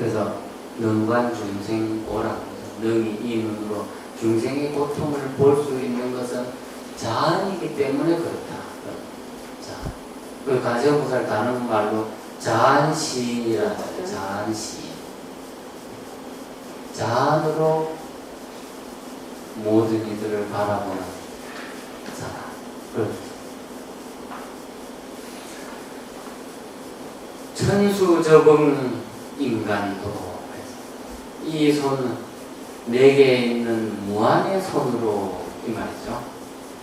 그래서 능관 중생 보라. 능이 이 눈으로 중생의 고통을 볼 수 있는 것은 자안이기 때문에 그렇다. 자, 그 가정부사를 다른 말로 자안시인이라 하죠. 자안시인. 자안으로 모든 이들을 바라보는 사람. 천수적응 인간도 이 손은 네개에 있는 무한의 손으로 이 말이죠.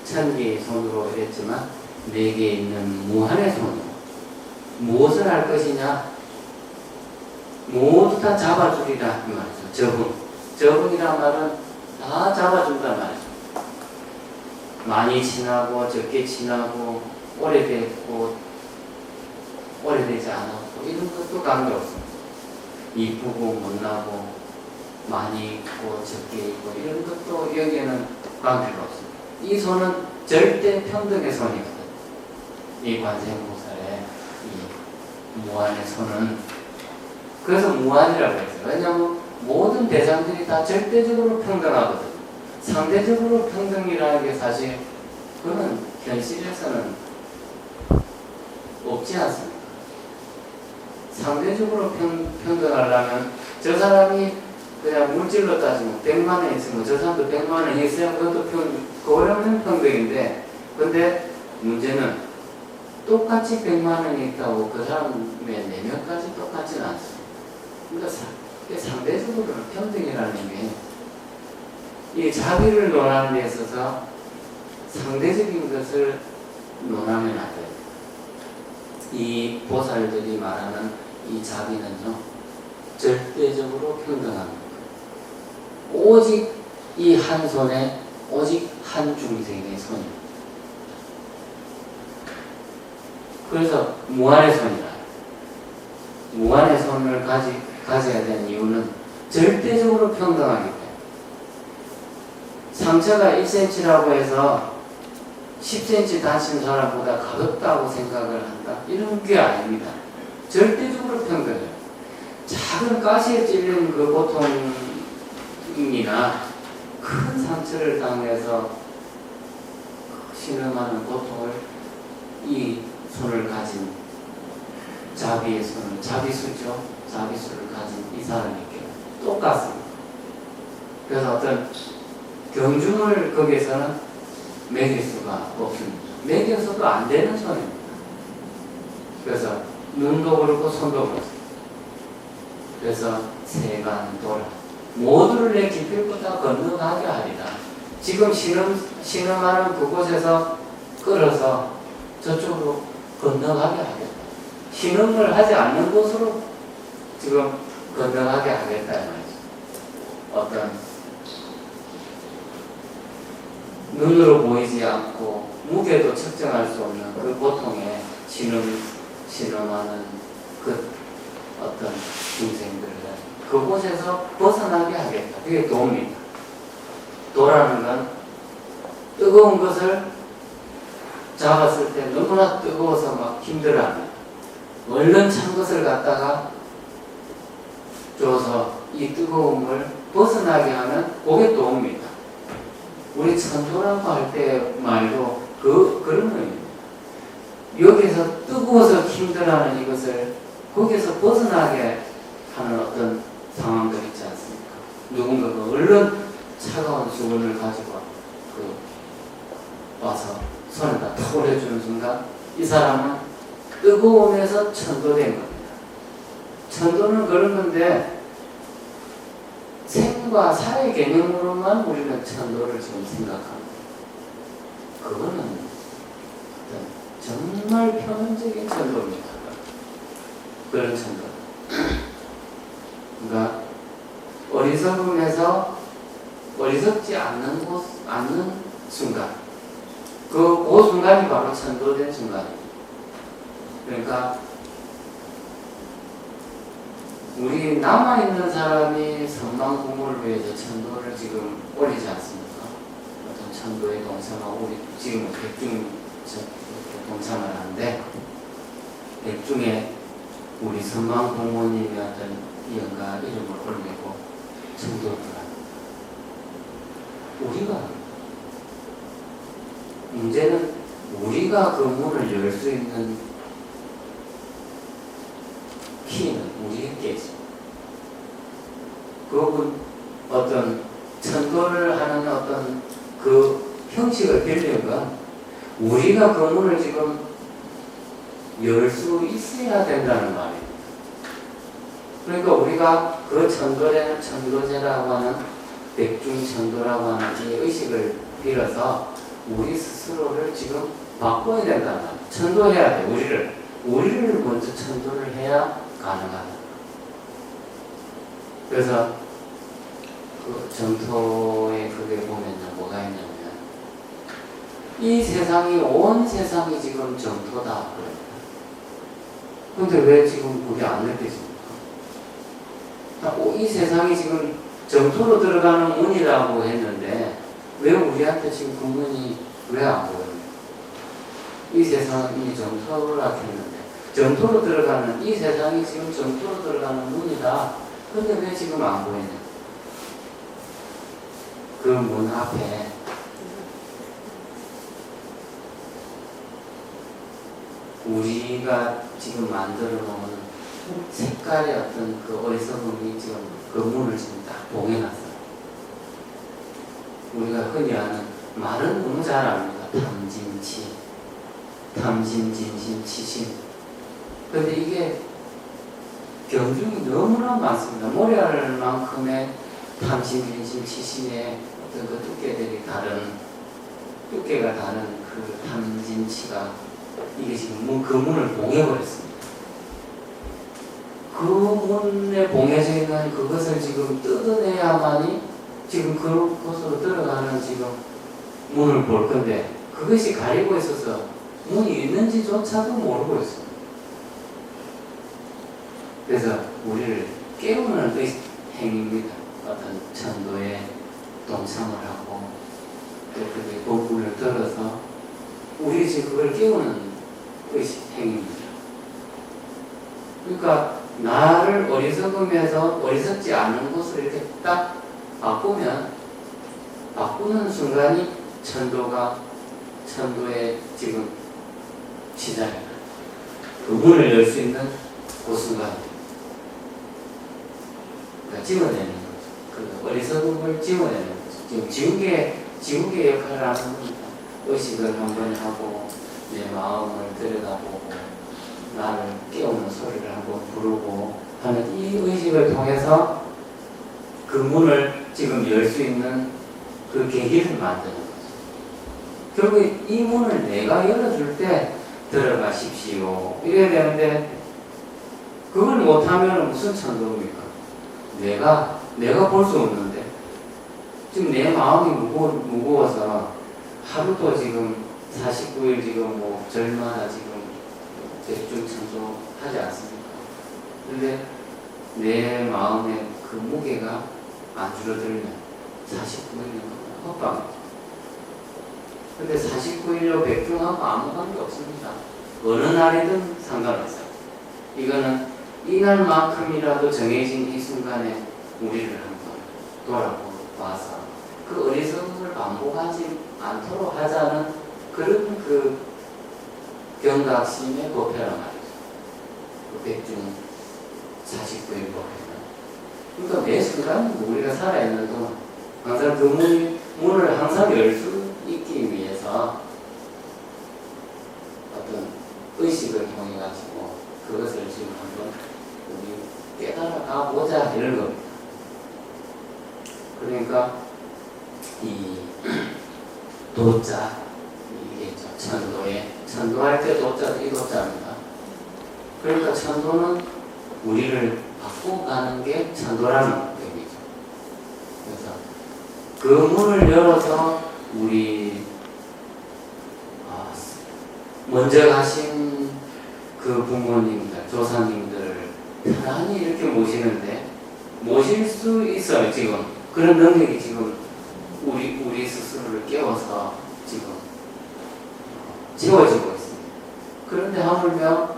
천 개의 손으로 이랬지만 네 개에 있는 무한의 손으로 무엇을 할 것이냐? 모두 다 잡아주리라 이 말이죠. 적응. 적응이란 말은 다 잡아준단 말이죠. 많이 지나고 적게 지나고 오래됐고 오래되지 않았고 이런 것도 관계없습니다. 이쁘고 못나고 많이 있고 적게 있고 이런 것도 여기에는 관계가 없습니다. 이 손은 절대 평등의 손이거든. 이 관세음보살의 이 무한의 손은 그래서 무한이라고 했어요. 왜냐하면 모든 대상들이 다 절대적으로 평등하거든. 상대적으로 평등이라는 게 사실 그는 현실에서는 없지 않습니다. 상대적으로 평, 평등하려면 저 사람이 그냥 물질로 따지면 100만 원 있으면 저 사람도 100만 원 있어야 그것도 평, 그러면 평등인데 근데 문제는 똑같이 100만 원이 있다고 그 사람의 4명까지 똑같지는 않습니다. 그러니까 상대적으로는 평등이라는 게 이 자비를 논하는 데 있어서 상대적인 것을 논하면 안 돼요. 이 보살들이 말하는 이 자비는요, 절대적으로 평등합니다. 오직 이 한 손에 오직 한 중생의 손입니다. 그래서 무한의 손이라. 무한의 손을 가지, 가져야 되는 이유는 절대적으로 평등하기 때문에. 상처가 1cm라고 해서 10cm 다친 사람보다 가볍다고 생각을 한다? 이런 게 아닙니다. 절대적으로 평등해요. 작은 가시에 찔린 그 고통이나 큰 상처를 당해서 신음하는 고통을 이 손을 가진 자비의 손을, 자비수죠. 자비수를 가진 이 사람에게 똑같습니다. 그래서 어떤 경중을 거기에서는 매길 수가 없습니다. 매겨서도 안 되는 손입니다. 그래서 눈도 그렇고 손도 그렇습니다. 그래서 세간 돌아 모두를 내 길필보다 건너가게 하리라. 지금 신음 신음하는 그곳에서 끌어서 저쪽으로 건너가게 하겠다. 신음을 하지 않는 곳으로 지금 건너가게 하겠다 이 말이죠. 어떤 눈으로 보이지 않고 무게도 측정할 수 없는 그 고통에 신음 신음하는 그 어떤 중생들을 그곳에서 벗어나게 하겠다. 그게 도입니다. 도라는 건 뜨거운 것을 잡았을 때 너무나 뜨거워서 막 힘들어합니다. 얼른 찬 것을 갖다가 줘서 이 뜨거움을 벗어나게 하는 그게 도입니다. 우리 천도라고 할 때 말도 그, 그런 의미입니다. 여기서 뜨거워서 힘들어하는 이것을 거기서 벗어나게 하는 어떤 상황들 있지 않습니까? 누군가가 얼른 차가운 수건을 가지고 그 와서 손에다 탁 올려주는 순간 이 사람은 뜨거움에서 천도된 겁니다. 천도는 그런 건데 생과 사의 개념으로만 우리는 천도를 지금 생각합니다. 그거는 정말 표면적인 천도입니다. 그런 천도. 그러니까 어리석음에서 어리석지 않는 곳, 않는 순간. 그, 그 순간이 바로 천도된 순간입니다. 그러니까 우리 남아있는 사람이 선망 공부를 위해서 천도를 지금 올리지 않습니까? 어떤 천도의 동참하고 우리 지금 백중 동참을 하는데 백중에 우리 선망 공무님이 어떤 연가 이름을 올리고 정도더라. 우리가 문제는 우리가 그 문을 열 수 있는 키는 우리에게 있어. 그건 어떤 천도를 하는 어떤 그 형식을 빌린 건 우리가 그 문을 지금 열 수 있어야 된다는 말이에요. 그러니까 우리가 그 천도제, 천도제라고 하는 백중천도라고 하는 이 의식을 빌어서 우리 스스로를 지금 바꿔야 된다는 말이에요. 천도해야 돼, 우리를. 우리를 먼저 천도를 해야 가능하다. 그래서 그 점토에 그게 보면요, 뭐가 있냐면 이 세상이 온 세상이 지금 점토다 그래요. 근데 왜 지금 그게 안 느껴집니까? 이 세상이 지금 점토로 들어가는 문이라고 했는데 왜 우리한테 지금 그 문이 왜 안 보여요? 이 세상이 점토라 했는데 점토로 들어가는 이 세상이 지금 점토로 들어가는 문이다. 근데 왜 지금 안 보이냐? 그 문 앞에 우리가 지금 만들어 놓은 색깔의 어떤 그 어리석음이 지금 그 문을 지금 딱 봉해놨어요. 우리가 흔히 아는 말은 너무 잘 압니다. 탐진치, 탐진진신, 치신. 근데 이게 경중이 너무나 많습니다. 모래알 만큼의 탐진진신, 치신의 어떤 그 두께들이 다른 두께가 다른 그 탐진치가 이게 지금 문, 그 문을 봉해버렸습니다. 그 문에 봉해져 있는 그것을 지금 뜯어내야만이 지금 그곳으로 들어가는 지금 문을 볼 건데 그것이 가리고 있어서 문이 있는지조차도 모르고 있어요. 그래서 우리를 깨우는 의 행위입니다. 어떤 천도에 동참을 하고 또 그게 복문을 들어서 우리 지금 그걸 깨우는 의식 행위입니다. 그러니까 나를 어리석으면서 어리석지 않은 곳을 이렇게 딱 바꾸면 바꾸는 순간이 천도가 천도의 지금 시작입니다. 그 문을 열 수 있는 그 순간 그러니까 찍어내는 거죠. 그 어리석음을 찍어내는 거죠. 지금 지우개 지우개 역할을 하는 겁니다. 의식을 한번 하고 내 마음을 들여다보고 나를 깨우는 소리를 한번 부르고 하는 이 의식을 통해서 그 문을 지금 열 수 있는 그 계기를 만드는 거죠. 결국 이 문을 내가 열어줄 때 들어가십시오. 이래야 되는데 그걸 못하면 무슨 천도입니까? 내가 내가 볼 수 없는데 지금 내 마음이 무거, 무거워서 하루도 지금 49일 지금 뭐 절마다 지금 대중 청소 하지 않습니까? 근데 내 마음의 그 무게가 안 줄어들면 49일은 헛방. 근데 49일로 백중하고 아무 관계 없습니다. 어느 날이든 상관없어요. 이거는 이날만큼이라도 정해진 이 순간에 우리를 한번 돌아보아서 그 어리석음을 반복하지 않도록 하자는 그런 그 경각심의 법회란 말이죠. 그 백중 49일 법회는. 그러니까 매 순간 우리가 살아있는 동안 항상 그 문, 문을 항상 열 수 있기 위해서 어떤 의식을 통해 가지고 그것을 지금 한번 우리 깨달아 가 보자 이런 겁니다. 그러니까 이 도자 이게 있죠. 천도에 천도할 때 도자 이 도자입니다. 그러니까 천도는 우리를 바꿔가는 게 천도라는 의미죠. 그래서 그 문을 열어서 우리 아, 먼저 가신 그 부모님들, 조상님들을 편안히 이렇게 모시는데 모실 수 있어요 지금 그런 능력이 지금 우리 우리 스스로를 깨워서 지금 채워지고 있습니다. 그런데 하물며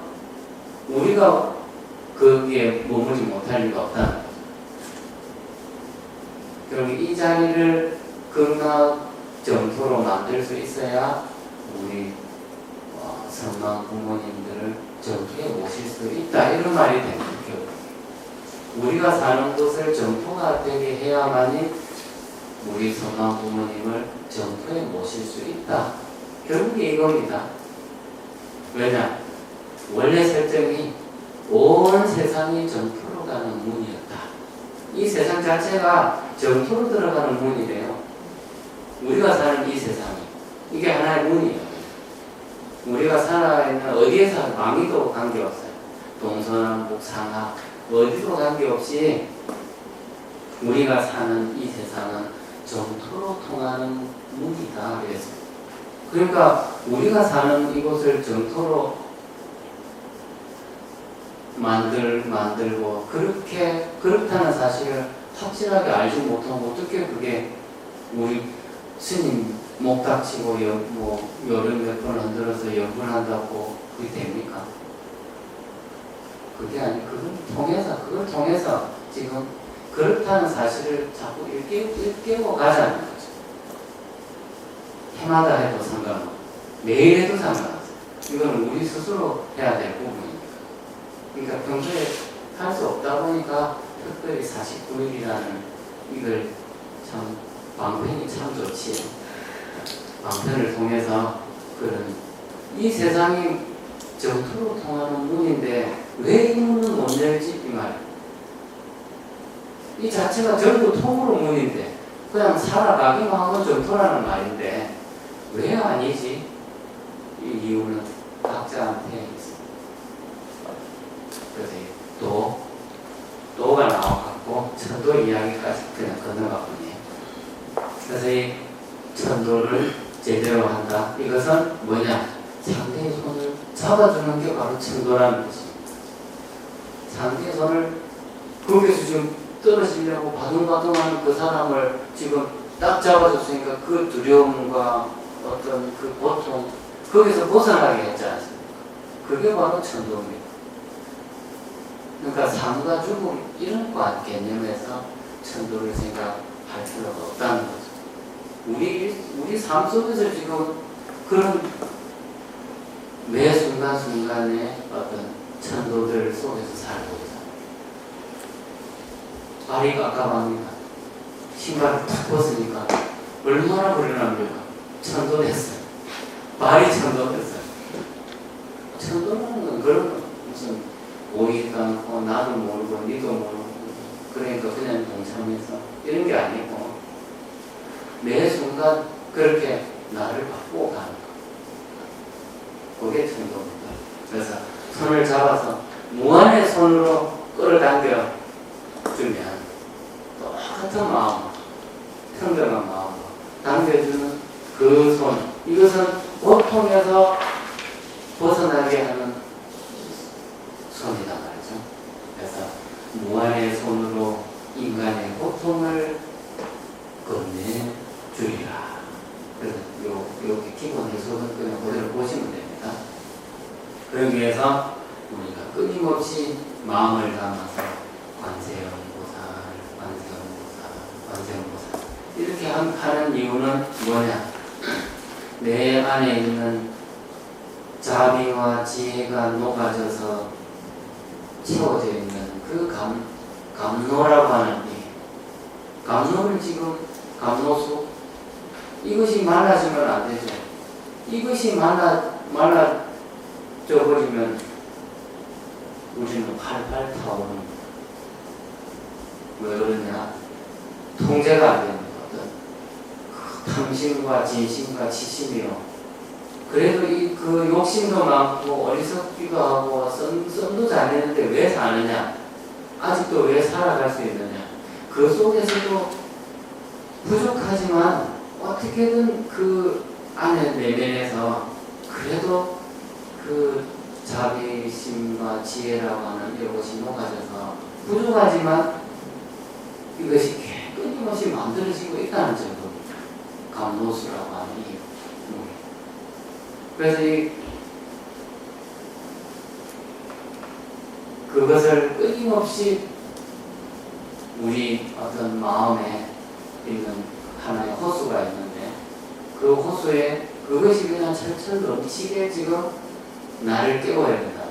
우리가 거기에 머물지 못할 리가 없다. 그럼 이 자리를 극락 정토로 만들 수 있어야 우리 어, 선망 부모님들을 정토에 모실 수 있다 이런 말이 되는 거죠. 우리가 사는 곳을 정토가 되게 해야만이 우리 선망 부모님을 정토에 모실 수 있다. 결국에 이겁니다. 왜냐? 원래 설정이 온 세상이 정토로 가는 문이었다. 이 세상 자체가 정토로 들어가는 문이래요. 우리가 사는 이 세상이 이게 하나의 문이에요. 우리가 살아있는 어디에서 망이도 관계없어요. 동서남북 상하 어디도 관계없이 우리가 사는 이 세상은 정토로 통하는 문이다. 그래서 그러니까 우리가 사는 이곳을 정토로 만들 만들고 그렇게 그렇다는 사실을 확실하게 알지 못하면 어떻게 그게 우리 스님 목 닥치고 여, 뭐 여름 몇 번 흔들어서 연분한다고 그게 됩니까? 그게 아니 그걸 통해서 그걸 통해서 지금 그렇다는 사실을 자꾸 일깨, 일깨고 가자는 거죠. 해마다 해도 상관없고 매일 해도 상관없어요. 이거는 우리 스스로 해야 될 부분이니까. 그러니까 평소에 할 수 없다 보니까 특별히 49일이라는 이걸 참 방편이 참 좋지. 방편을 통해서 그런 이 세상이 정토로 통하는 문인데 왜 이 문은 못 열지 이 말. 이 자체가 전부 통으로 문인데 그냥 살아가기만 하면 정토라는 말인데 왜 아니지? 이 이유는 각자한테. 그래서 또 또가 나와갖고 천도 이야기까지 그냥 건너가 보네요. 그래서 이 천도를 제대로 한다. 이것은 뭐냐? 상대의 손을 잡아주는 게 바로 천도라는 것입니다. 상대의 손을 거기서 지금 떨어지려고 바둥바둥하는 그 사람을 지금 딱 잡아줬으니까 그 두려움과 어떤 그 고통 거기서 벗어나게 했지 않습니까? 그게 바로 천도입니다. 그러니까 삶과 죽음 이런 관 개념에서 천도를 생각할 필요가 없다는 거죠. 우리 우리 삶 속에서 지금 그런 매 순간 순간에 어떤 천도들 속에서 살고 있어요. 발이 깝깝합니다. 신발을 탁 벗으니까 얼마나 불안합니까? 천도됐어요. 발이 천도됐어요. 천도라는 건 그런 거 무슨 오이도 않고 나도 모르고 니도 모르고. 그러니까 그냥 동참해서. 이런 게 아니고 매 순간 그렇게 나를 바꾸고 가는 거. 그게 천도입니다. 그래서 손을 잡아서 무한의 손으로 끌어당겨 주면 똑같은 마음, 평등한 마음으로 당겨주는 그 손. 이것은 고통에서 벗어나게 하는 손이다 말이죠. 그래서 무한의 손으로 인간의 고통을 끝내주리라. 그래서 요, 요게 기본 해석은 그냥 그대로 보시면 됩니다. 그러기 위해서 우리가 끊임없이 마음을 담아서 관세음보살, 관세음보살, 관세음보살 이렇게 한- 하는 이유는 뭐냐? 내 안에 있는 자비와 지혜가 녹아져서 채워져 있는 그 감, 감노라고 하는 이 감노를 지금 감노수 이것이 많아지면 안 되죠. 이것이 많아 많아져 버리면 우리는 팔팔 타오르는 왜 그러냐? 통제가 안 됩니다. 탐심과 진심과 치심이요. 그래도 이 그 욕심도 많고 어리석기도 하고 썸, 썸도 잘 내는데 왜 사느냐? 아직도 왜 살아갈 수 있느냐? 그 속에서도 부족하지만 어떻게든 그 안에 내면에서 그래도 그 자비심과 지혜라고 하는 이것이 녹아져서 부족하지만 이것이 끊임없이 만들어지고 있다는 점입니다. 감노수라고 하는 이 무기. 그래서 이그 그것을 끊임없이 우리 어떤 마음에 있는 하나의 호수가 있는데 그 호수에 그것이 그냥 철철 넘치게 지금 나를 깨워야 된다.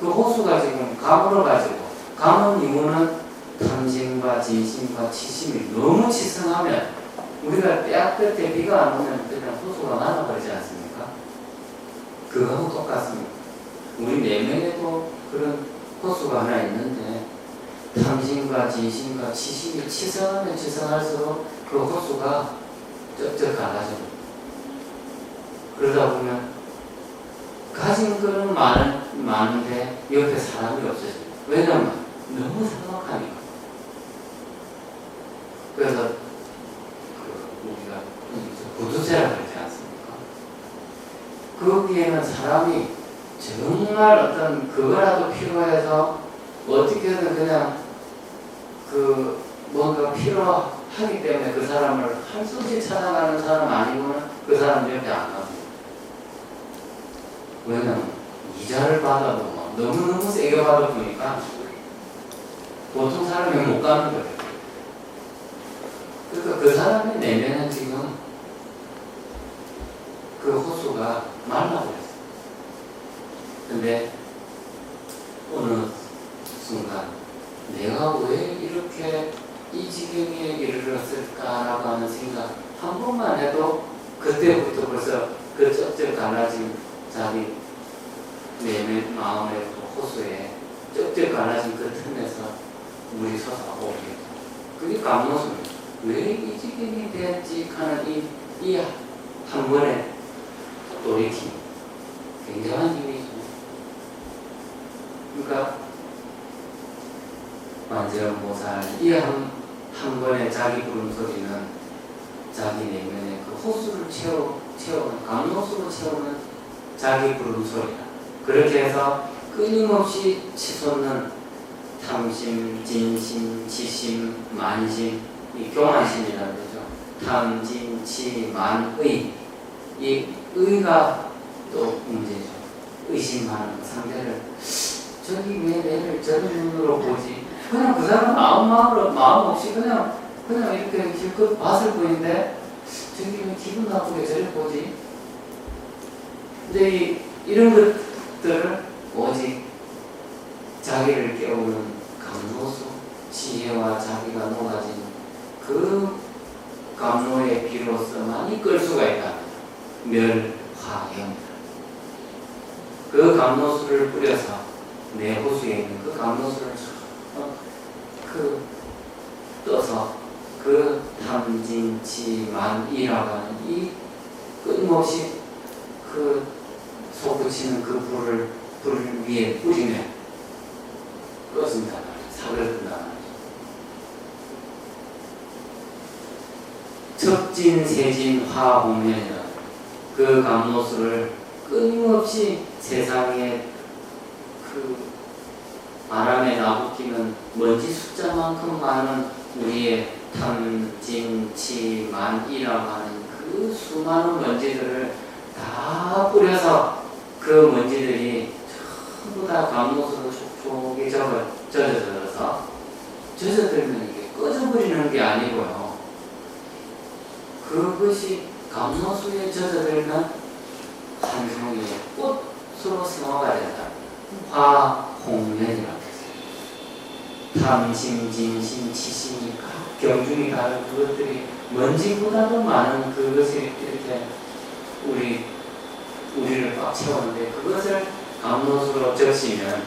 그 호수가 지금 가물어가지고 가문 이유는 탐심과 진심과 치심이 너무 치성하면 우리가 때 비가 안 오면 그냥 호수가 말아버리지 않습니까? 그거하고 똑같습니다. 우리 내면에도 그런 호수가 하나 있는데 탐심과 진심과 치심이 치성하면 치성할수록 그 호수가 쩍쩍 갈라져요. 그러다 보면 가진 거는 많은, 많은데 옆에 사람이 없어져요. 왜냐면 너무 사막하니까. 그래서 구두쇠라 그러지 않습니까? 거기에는 사람이 정말 어떤 그거라도 필요해서 어떻게든 그냥 그 뭔가 필요하기 때문에 그 사람을 없이 찾아가는 사람 아니고는 그 사람 옆에 안 갑니다. 왜냐면 이자를 받아도 막 너무너무 세게 받아보니까 보통 사람이 못 가는 거예요. 그러니까 그 사람의 내면은 지금 그 호수가 말라버렸어요. 근데 어느 순간 내가 왜 이렇게 이 지경에 이르렀을까라고 하는 생각 한 번만 해도 그때부터 벌써 그 쩍쩍 갈라진 자기 내면 마음의 그 호수에 쩍쩍 갈라진 그 틈에서 물이 솟아오게 그게 감노습니다. 왜 이 지경이 됐지 하는 이, 이 한 번의 돌이킴 굉장한 힘이죠. 그러니까 완전 보살 이한 한 번의 자기 부름소리는 자기 내면에 그 호수를 채워 채우는 감노수로 채우는 자기 부름소리다. 그렇게 해서 끊임없이 치솟는 탐심, 진심, 지심, 만심, 이 교만심이라는 거죠. 탐, 진, 치, 만, 의. 이 의가 또 문제죠. 의심하는 상대를 저기 왜 내를 저런 눈으로 보지? 그냥 그 사람 마음 마음으로 마음 없이 그냥 그냥 이렇게 길껏 봤을 뿐인데 저기 왜 기분 나쁘게 저를 보지? 근데 이, 이런 것들을 오직 자기를 깨우는 감로소 지혜와 자기가 녹아진 그 감로의 비로서만 이끌 수가 있다. 멸화형이다. 그 감로수를 뿌려서 내 호수에 있는 그 감로수를 어, 그 떠서 그 탐진치만이라고 하는 이 끊임없이 그 솟구치는 그 불을 불 위에 뿌리면. 사그러든단 말이에요. 척진, 세진, 화홍련이라 그 감로수를 끊임없이 세상에 그 바람에 나부끼는 먼지 숫자만큼 많은 우리의 탐, 진, 치, 만이라고 하는 그 수많은 먼지들을 다 뿌려서 그 먼지들이 전부 다 감로수로 촉촉하게 젖어, 젖어져서 젖어들면 이게 꺼져버리는 게 아니고요. 그것이 감로수에 젖어들면 한 종의 꽃으로 승화가 된다. 화홍련이라고 했어요. 탐심, 진심, 치심이 각 경중이 다른 그것들이 먼지보다도 많은 그것이 이렇게 우리 우리를 꽉 채웠는데 그것을 감로수로 적시면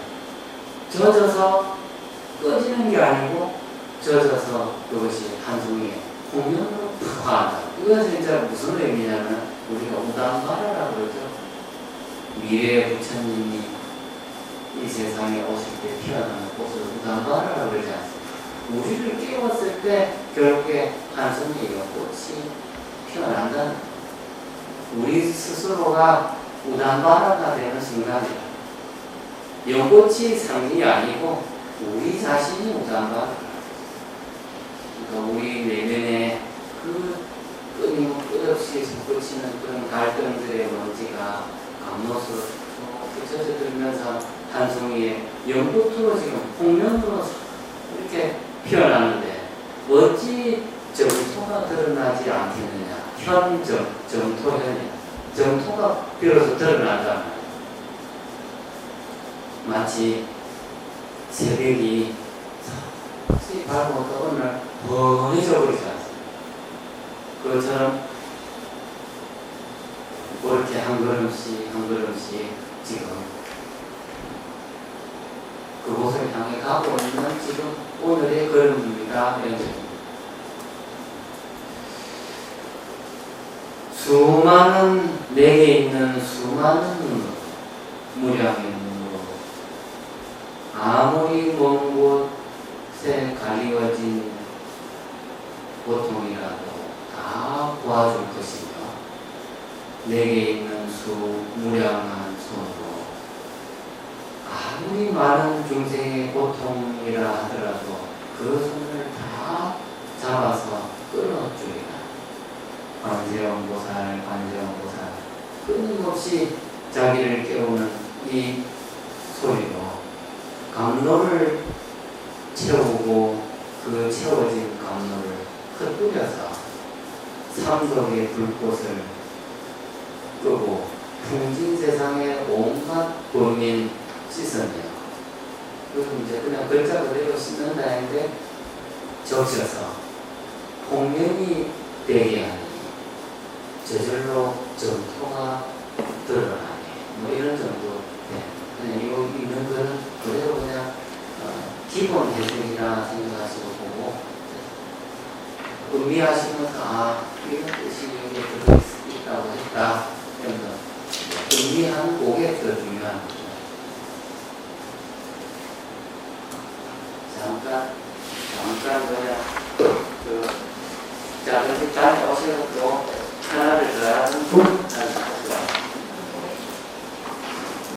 젖어서 꺼지는 게 아니고 젖어서 그것이 한 종의 홍련으로 화한다. 진짜 무슨 의미냐면 우리가 우담바라라고 그러죠. 미래의 부처님이 이 세상에 오실 때 피어나는 꽃을 우담바라라고 그러지 않습니까? 우리를 깨웠을 때 결국에 한숨이 이 꽃이 피어난다는. 우리 스스로가 우담바라가 되는 순간이다. 연꽃이 상이 아니고 우리 자신이 우담바라. 그러니까 우리 내면에 그 끊임 끝없이 솟구치는 그런 갈등들의 먼지가 감로서 이렇게 젖어 들면서 한 송이의 연꽃으로 지금 홍련으로 이렇게 피어나는데 어찌 정토가 드러나지 않겠느냐 현정, 정토현이야 정토가 비로소 말이야 마치 새벽이 날 번해져 버리지 않습니까? 그것처럼 그렇게 한 걸음씩 한 걸음씩 지금 그곳을 향해 가고 있는 지금 오늘의 걸음입니다. 수많은 내게 있는 수많은 무량의 눈으로 아무리 먼 곳에 갈리워진 고통이라도 다 도와줄 것이며 내게 있는 수 무량한 손으로 아무리 많은 중생의 고통이라 하더라도 그 손을 다 잡아서 끌어주리라. 관세음 보살, 관세음 보살 끊임없이 자기를 깨우는 이 소리로 감로를 채우고 그 채워진 감로를 흩뿌려서 삼덕의 불꽃을 끄고 풍진 세상의 온갖 범인 씻어내요. 그래서 이제 그냥 글자 그대로 씻는다 했는데 적셔서 홍련이 되게 하니 저절로 정토가 드러나니 뭐 이런 정도 네. 그냥 이거 있는 거는 그대로 그냥 어, 기본 해석이라 생각하시고 보고 의미하시면서 아 이런 뜻이 여기 들어있다고 했다 거 의미하는 그게 더 중요한 거죠. 잠깐 잠깐 그냥 그 작은 집 다녀오셔서 또 하나를 더 하는